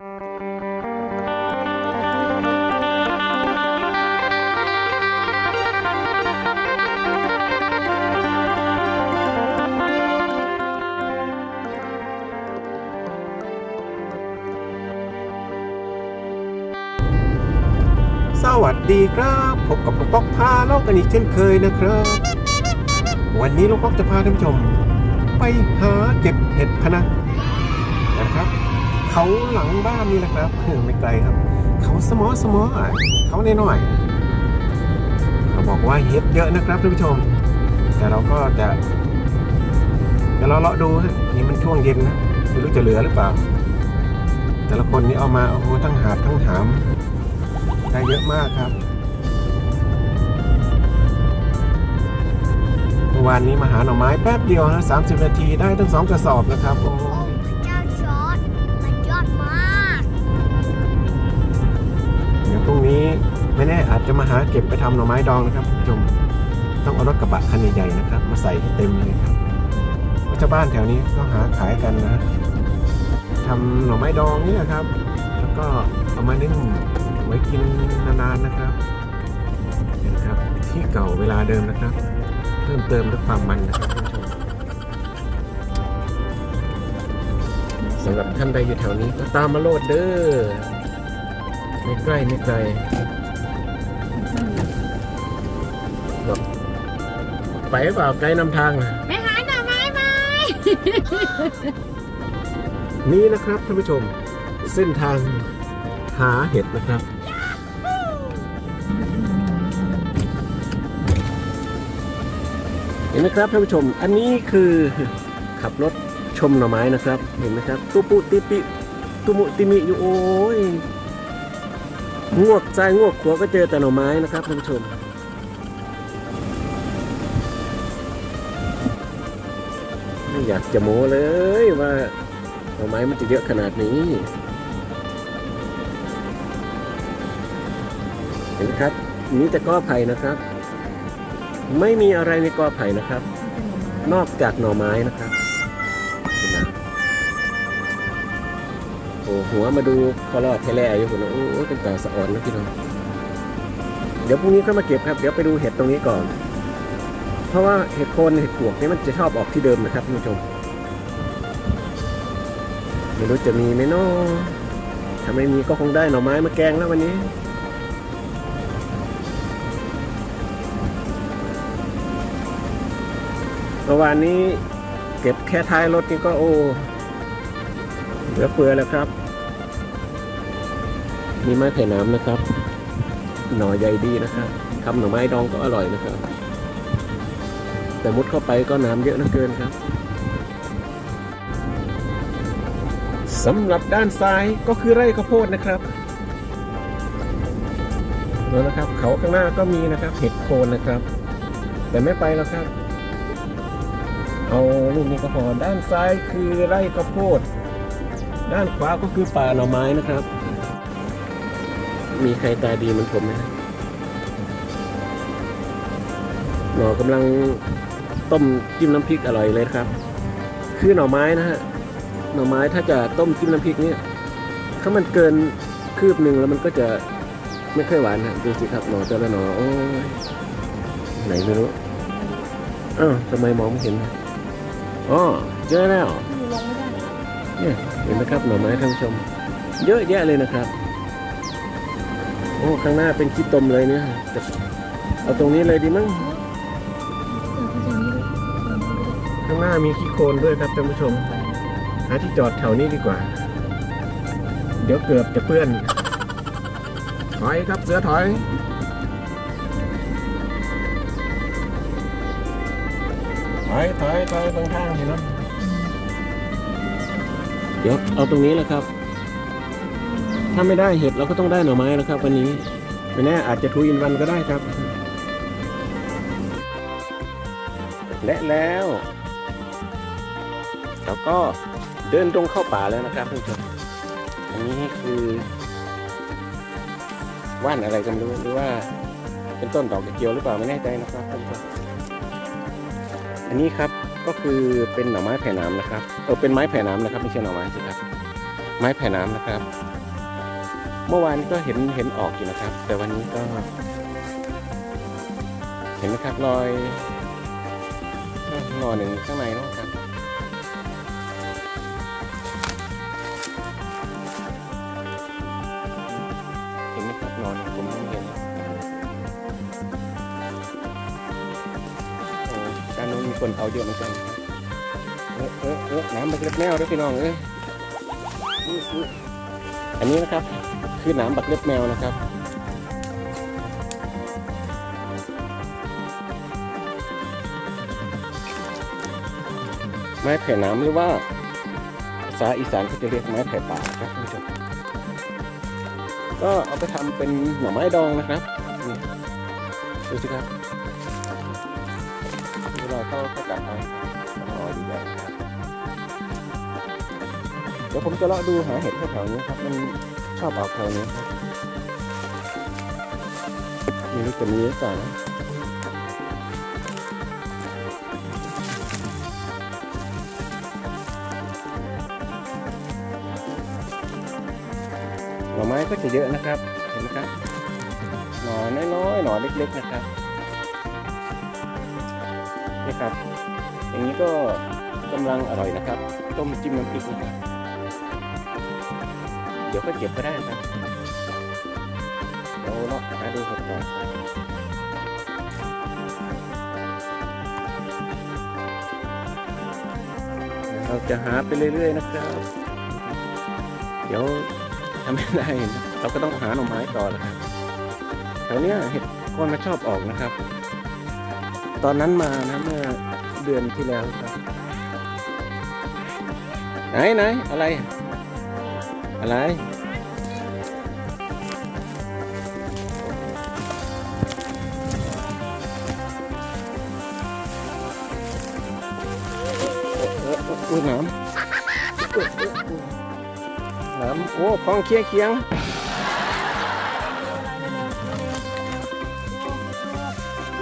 สวัสดีครับพบกับลุงป๊อกพาโลกกันอีกเช่นเคยนะครับ วันนี้ลุงป๊อกจะพาท่านผู้ชม ไปหาเก็บเห็ดพะนะ เขาหลังบ้านนี่แหละครับเออไม่ไกลครับ เขาสมอสมอเขาแน่หน่อยเขาบอกว่าเห็ดเยอะนะครับท่านผู้ชม แต่เราก็จะเดี๋ยวเราเลาะดูฮะนี่มันช่วงเย็นนะไม่รู้จะเหลือหรือเปล่า แต่ละคนนี่เอามาโอ้โหทั้งหาบทั้งหามได้เยอะมากครับเมื่อวานนี้มาหาหน่อไม้แป๊บเดียวนะ30นาทีได้ทั้งสองกระสอบนะครับโอ้ นี้ไม่แน่อาจจะมาหาเก็บไปทำหน่อไม้ดองนะครับผู้ชมต้องเอารถกระบะคันใหญ่ๆนะครับ มาใส่ให้เต็มเลยครับเพราะชาวบ้านแถวนี้ก็หาขายกันนะทำหน่อไม้ดองนี่นะครับ แล้วก็เอามานึ่งไว้กินนานๆนะครับนี่นะครับ ที่เก่าเวลาเดิมนะครับ เพิ่มเติมด้วยความมันนะครับท่านผู้ชมสำหรับท่านใดอยู่แถวนี้ก็ตามมาโลดเด้อ ไม่ใกล้ไม่ไกลบอกไปเปล่าไกลนำทางนะ ไปหาหน่อไม้ไหม นี่นะครับท่านผู้ชมเส้นทางหาเห็ดนะครับ เห็นไหมครับท่านผู้ชมอันนี้คือขับรถชมหน่อไม้นะครับ เห็นไหมครับตุปุติปิตุมุติมิอยู่โอ้ย งวกซ้ายงวกขวาก็เจอแต่หน่อไม้นะครับท่านผู้ชมไม่อยากจะโม้เลยว่าหน่อไม้มันจะเยอะขนาดนี้เห็นไหมครับมีแต่กอไผ่นะครับ ไม่มีอะไรในกอไผ่นะครับ นอกจากหน่อไม้นะครับ หัวมาดูคอรอดแทแล่อยู่คนโอ้ตั้งแต่สะอ่อนนะพี่น้องเดี๋ยวพรุ่งนี้ก็มาเก็บครับ เดี๋ยวไปดูเห็ดตรงนี้ก่อน เพราะว่าเห็ดโคนเห็ดปวกนี่มันจะชอบออกที่เดิมนะครับท่านผู้ชมไม่รู้จะมีไหมเนาะถ้าไม่มีก็คงได้หน่อไม้มาแกงแล้ววันนี้เมื่อวานนี้เก็บแค่ท้ายรถนี่ก็โอ้เหลือเฟือแล้วครับ มีไม้ไผ่น้ำนะครับ หน่อใหญ่ดีนะครับทำหน่อไม้ดองก็อร่อยนะครับ แต่มุดเข้าไปก็น้ำเยอะเหลือเกินครับสำหรับด้านซ้ายก็คือไร่ข้าวโพดนะครับแล้วนะครับ เขาข้างหน้าก็มีนะครับ เห็ดโคนนะครับ แต่ไม่ไปแล้วครับ เอาลูกนี้ก็พอด้านซ้ายคือไร่ข้าวโพด ด้านขวาก็คือป่าหน่อไม้นะครับ มีใครตาดีเหมือนผมไหมครับหน่อกำลังต้มจิ้มน้ำพริกอร่อยเลยครับ คือหน่อไม้นะฮะ หน่อไม้ถ้าจะต้มจิ้มน้ำพริกเนี่ยถ้ามันเกินคืบหนึ่งแล้วมันก็จะไม่ค่อยหวานฮะดูสิครับหน่อแต่ละหน่อโอ้ยไหนไม่รู้อ้าวทำไมมองไม่เห็นอ๋อเจอแล้วเนี่ยเห็นไหมครับหน่อไม้ท่านผู้ชม เยอะแยะเลยนะครับ โอ้ข้างหน้าเป็นขี้ตมเลยเนี่ยแต่เอาตรงนี้เลยดีมั้งข้างหน้ามีขี้โคลนด้วยครับท่านผู้ชมหาที่จอดแถวนี้ดีกว่า เดี๋ยวเกือบจะเปื้อน ถอยครับเสือถอยถอยถอยถอยตรงข้างเห็นไหมเดี๋ยวเอาตรงนี้แหละครับ ถ้าไม่ได้เห็ดเราก็ต้องได้หน่อไม้แล้วครับ วันนี้ไม่แน่อาจจะทูอินวันก็ได้ครับ และแล้วเราก็เดินตรงเข้าป่าแล้วนะครับท่านผู้ชมอันนี้คือว่านอะไรกันรู้หรือว่าเป็นต้นดอกกระเจียวหรือเปล่าไม่แน่ใจนะครับท่านผู้ชมอันนี้ครับก็คือเป็นหน่อไม้แผ่น้ำนะครับเออเป็นไม้แผ่น้ำนะครับไม่ใช่หน่อไม้สิครับไม้แผ่น้ำนะครับ เมื่อวานก็เห็นเห็นออกอยู่นะครับ แต่วันนี้ก็ เห็นไหมครับรอยหน่อหนึ่งข้างในเนาะครับเห็นไหมครับหนอนหนึ่งผมไม่เห็นโอ้ด้านนู้นมีคนเอาเยอะเหมือนกันเออเออเออน้ำบักเล็บแมวด้วยพี่น้องเอ้ยอันนี้นะครับ คือหน้ำบักเล็บแมวนะครับ ไม้ไผ่น้ำหรือว่าภาษาอีสานเขาจะเรียกไม้ไผ่ป่าครับท่านผู้ชมก็เอาไปทำเป็นหน่อไม้ดองนะครับนี่ดูสิครับเวลาเข้าเข้ากัดเอาหน่อยดีแบบนะครับเดี๋ยวผมจะเลาะดูหาเห็ดแถวๆนี้ครับมัน ชอบออกแถวนี้ครับนี่รู้จะมีหรือเปล่านะหน่อไม้ก็จะเยอะนะครับ เห็นไหมครับ หน่อน้อยๆ หน่อเล็กๆนะครับนี่ครับ อย่างนี้ก็กำลังอร่อยนะครับ ต้มจิ้มน้ำพริกนะครับ เดี๋ยวก็เก็บก็ได้ครับเราเลาะหาดูก่อนเราจะหาไปเรื่อยๆนะครับ เดี๋ยวทำไม่ได้นะเราก็ต้องหาหน่อไม้ต่อแหละครับแถวเนี้ยเห็ดโคนมาชอบออกนะครับ ตอนนั้นมานะเมื่อเดือนที่แล้วครับ ไหนไหนอะไร อะไรเออเออ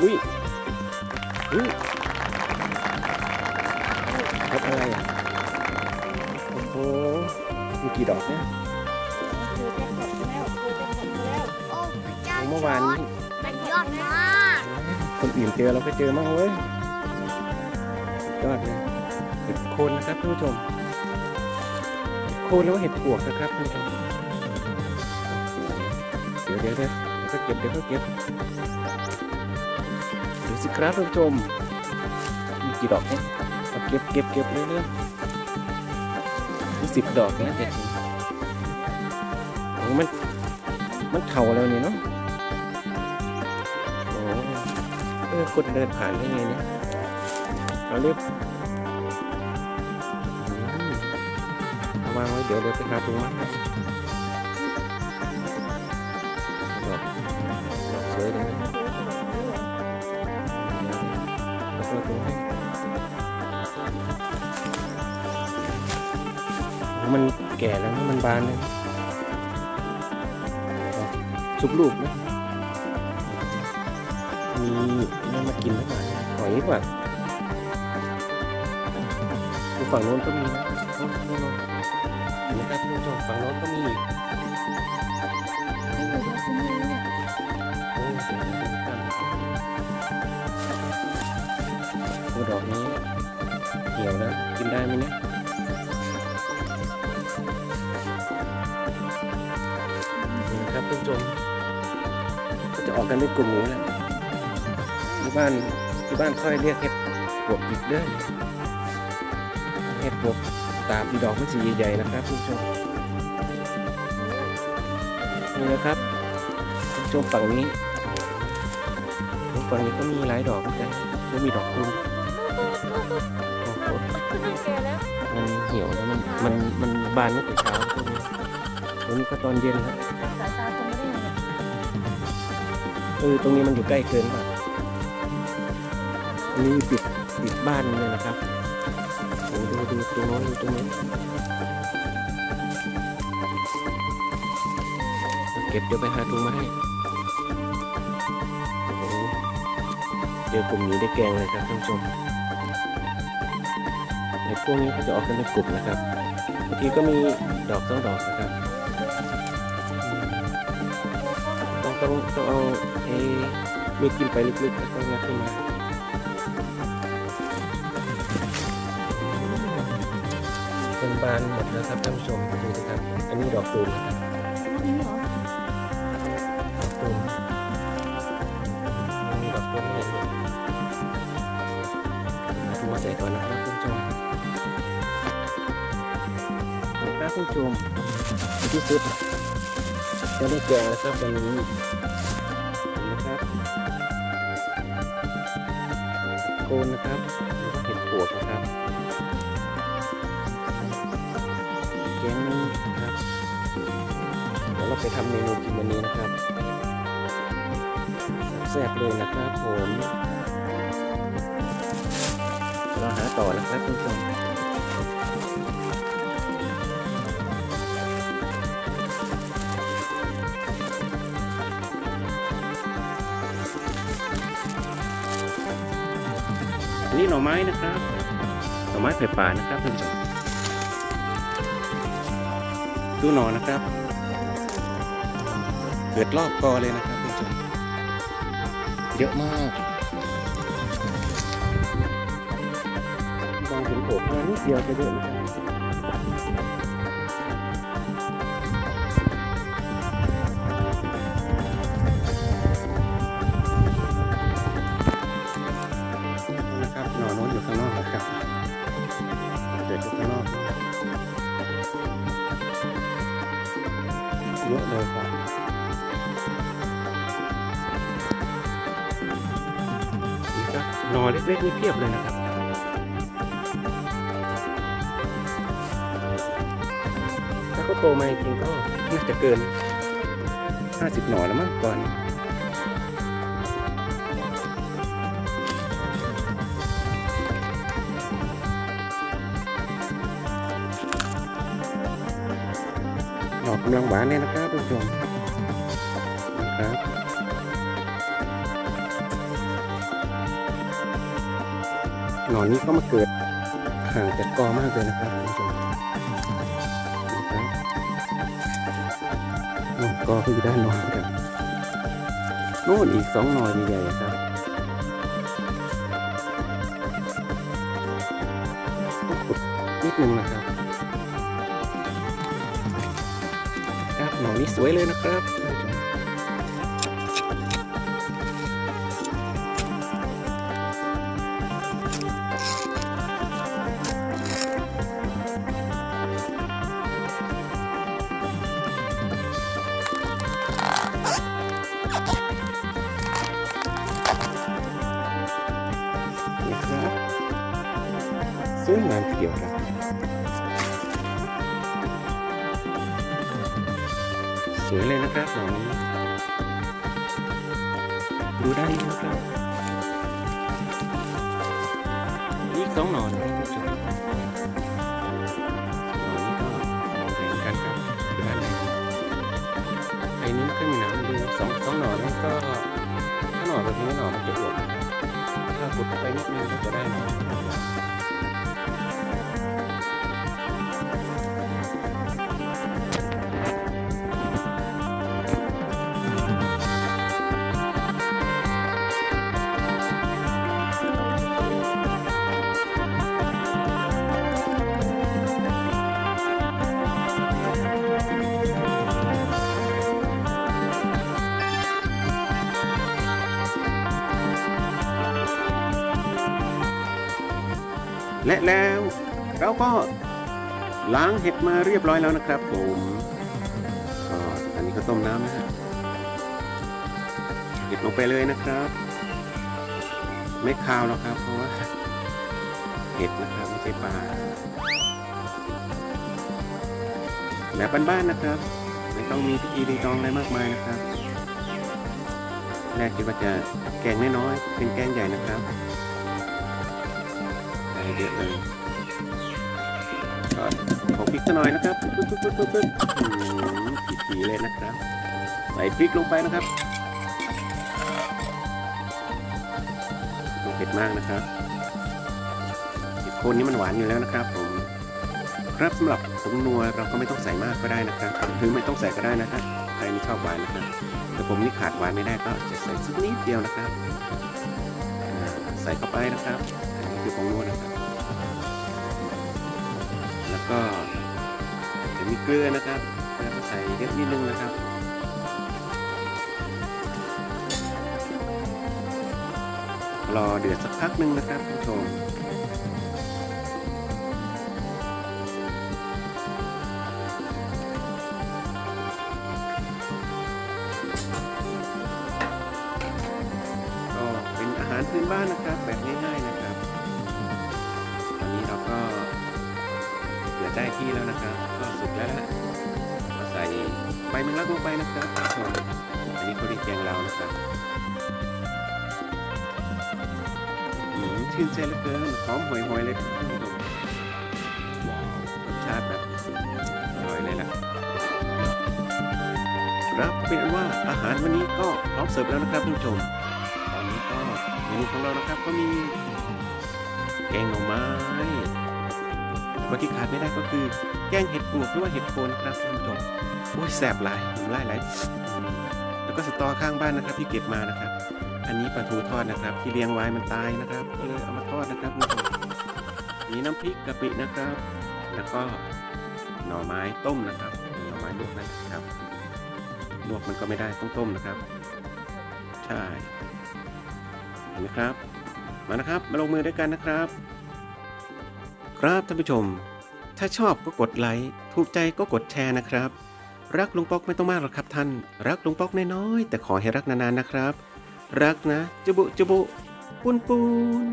อุ้ย ดอกเนี่ยโอ้พระเจ้าเมื่อวานนี้มันยอดมากคนอื่นเจอเราก็เจอมั่งเว้ยยอดเลยเห็ดโคนนะครับท่านผู้ชมเห็ดโคนแล้วก็เห็ดปวกนะครับท่านผู้ชมเดี๋ยวเดี๋ยวเดี๋ยวเดี๋ยวก็เก็บเดี๋ยวก็เก็บดูสิครับท่านผู้ชมมีกี่ดอกเนี่ยเอาเก็บเก็บเก็บเรื่อยๆมี สิบดอกนะเด็ดโอ้มันมันเข่าแล้วนี่เนาะโอ้เออคนเดินผ่านได้ไงเนี่ยเอาเรียบวางไว้เดี๋ยวเดี๋ยวไปหาตรงมาให้ดอกดอกสวยเลยนะแล้วก็ตรงใมันแก่แล้วนะมันบานเลยนะดอกสุกลูกนะมีนั่นมากินแล้วมาหอยกว่าดูฝั่งโน้นก็มีนะโน้นโน้นน้นเห็นไหมครับท่านผู้ชมฝั่งโน้นก็มีอีกโอ้เดี๋ยวเดี๋ยวเดี๋ยวกันโอ้ดอกนี้เหี่ยวแล้วกินได้ไหมเนี่ย ชมก็จะออกกันเป็นกลุ่มอย่างนี้แหละที่บ้านที่บ้านค่อยเรียกเห็ดปวกอีกเด้อเห็ดปวกตาปีดอกมันสีใหญ่ๆนะครับคุณผู้ชมนี่นะครับคุณผู้ชมฝั่งนี้ฝั่งนี้ก็มีหลายดอกเหมือนกันแล้วมีดอกคูณโอ้โหมันเหี่ยวแล้วมันมันมันบานตั้งแต่เช้าพวกนี้ตรงนี้ก็ตอนเย็นครับ เออตรงนี้มันอยู่ใกล้เกินป่ะอันนี้ปิดปิดบ้านเลยนะครับโอ้ดูดูตรงโน้นดูตรงนี้นเก็บเดี๋ยวไปหาถุงมาให้โอ้โหเจอกลุ่มนี้ได้แกงเลยครับท่านผู้ชมไอ้พวกนี้เขาจะออกกันเป็นกลุ่มนะครับบางทีก็มีดอกสองดอกนะครับ ต้องต้องต้องเอาเอมีดกินไปลึกๆแล้วก็งัดขึ้นมาเป็นบานหมดแล้วครับท่านผู้ชมดูสิครับ อันนี้ดอกตูมครับนี่เหรอดอกตูมนนี้ดอกตูมไม่เห็นเลยเอามาใส่ก่อนนะครับท่านผู้ชมครับท่านผู้ชมที่สุด จะได้แกงแล้วครับวันนี้นไหมครับโกนนะครับเห็ดปวกนะครับแกงนี้นะครับเดี๋ยวเราไปทำเมนูกินวันนี้นะครับแซ่บเลยนะครับผมเราหาต่อนะครับท่านผู้ชม หน่อไม้นะครับ หน่อไม้ไผ่ป่านะครับท่านผู้ชมดูหน่อนะครับ เกิดรอบกอเลยนะครับท่านผู้ชมเยอะมากมองเห็นโอบมานิดเดียวจะเยอะนะครับนะครับ เล็กๆนี่เพียบเลยนะครับ ถ้าเขาโตมาจริงๆก็น่าจะเกิน 50 หน่อแล้วมั้งก่อนหน่อกำลังหวานเนี่ยนะครับทุกผู้ชม อนนี้ก็มาเกิดห่างจากกอมากเลยนะครับคุณผู้ชมนะครับโน่นกอก็อยู่ด้านน้นครับโน่นอีกสองหน่อยใหญ่ๆครับขุดนิดนึงนะครับครับหน่อนี้สวยเลยนะครับ วยงามทีเดียวครับสวยเลยนะครับหน่อนี้ดูได้นะครับนี่สองหนอนะครับคุณผู้ชมหนอนี้ก็มองเห็นกันครับดูด้านในไอ้นี้ไม่ค่อยมีน้ำดูสองสองหนอนั้นก็ถ้าหน่อแบบนี้หน่อมันจะอวบถ้าขุดเข้าไปนิดนึงก็จะได้หน่อ และแล้วเราก็ล้างเห็ดมาเรียบร้อยแล้วนะครับผมก็อันนี้ก็ต้มน้ำนะฮะเห็ดลงไปเลยนะครับ ไม่คาวหรอกครับ เพราะว่าเห็ดนะครับไม่ใช่ปลาแบบบ้านๆนะครับ ไม่ต้องมีพิธีรีตองอะไรมากมายนะครับแรกคิดว่าจะแกงน้อยๆเป็นแกงใหญ่นะครับ เยอะเลยของพริกสักหน่อยนะครับปึ๊บปึ๊บปึ๊บปึ๊บผีเลยนะครับ ใส่พริกลงไปนะครับต้องเผ็ดมากนะครับโคนนี้มันหวานอยู่แล้วนะครับผมครับสำหรับผงนัวเราก็ไม่ต้องใส่มากก็ได้นะครับหรือไม่ต้องใส่ก็ได้นะฮะใครไม่ชอบหวานนะครับแต่ผมนี่ขาดหวานไม่ได้ก็จะใส่สักนิดเดียวนะครับ ใส่เข้าไปนะครับนนี้คือผงนัวนะครับ ก็จะมีเกลือนะครับแล้วก็ใส่เยอะนิดนึงนะครับรอเดือดสักพักหนึ่งนะครับท่านผู้ชมก็เป็นอาหารพื้นบ้านนะ ได้ที่แล้วนะครับก็สุกแล้วนะก็ใส่ใบแมงลักลงไปนะครับท่านอันนี้เขาเรียกแกงเรานะครับอืมชื่นใจเหลือเกินหอมหวยๆเลยครับท่านผู้ชมรสชาติแบบอร่อยเลยล่ะครับเป็นว่าอาหารวันนี้ก็พร้อมเสิร์ฟแล้วนะครับท่านผู้ชม ตอนนี้ก็เมนูของเรานะครับก็มีแกงหน่อไม้ วันที่ขาดไม่ได้ก็คือ แกงเห็ดปลวกหรือว่าเห็ดโคนครับท่านผู้ชมโอ้ยแสบหลายน้ำลายไหลอืมแล้วก็สตอข้างบ้านนะครับที่เก็บมานะครับ อันนี้ปลาทูทอดนะครับ ที่เลี้ยงไว้มันตายนะครับก็เลยเอามาทอดนะครับท่านผู้ชมมีน้ำพริกกะปินะครับ แล้วก็หน่อไม้ต้มนะครับหน่อไม้ลวกนะครับลวกมันก็ไม่ได้ต้องต้มนะครับ ใช่เห็นไหมครับ มานะครับมาลงมือด้วยกันนะครับ ครับท่านผู้ชม ถ้าชอบก็กดไลค์ถูกใจก็กดแชร์นะครับ รักลุงป๊อกไม่ต้องมากหรอกครับท่าน รักลุงป๊อกน้อยๆแต่ขอให้รักนานๆนะครับ รักนะจุบุจุบุปุนปุน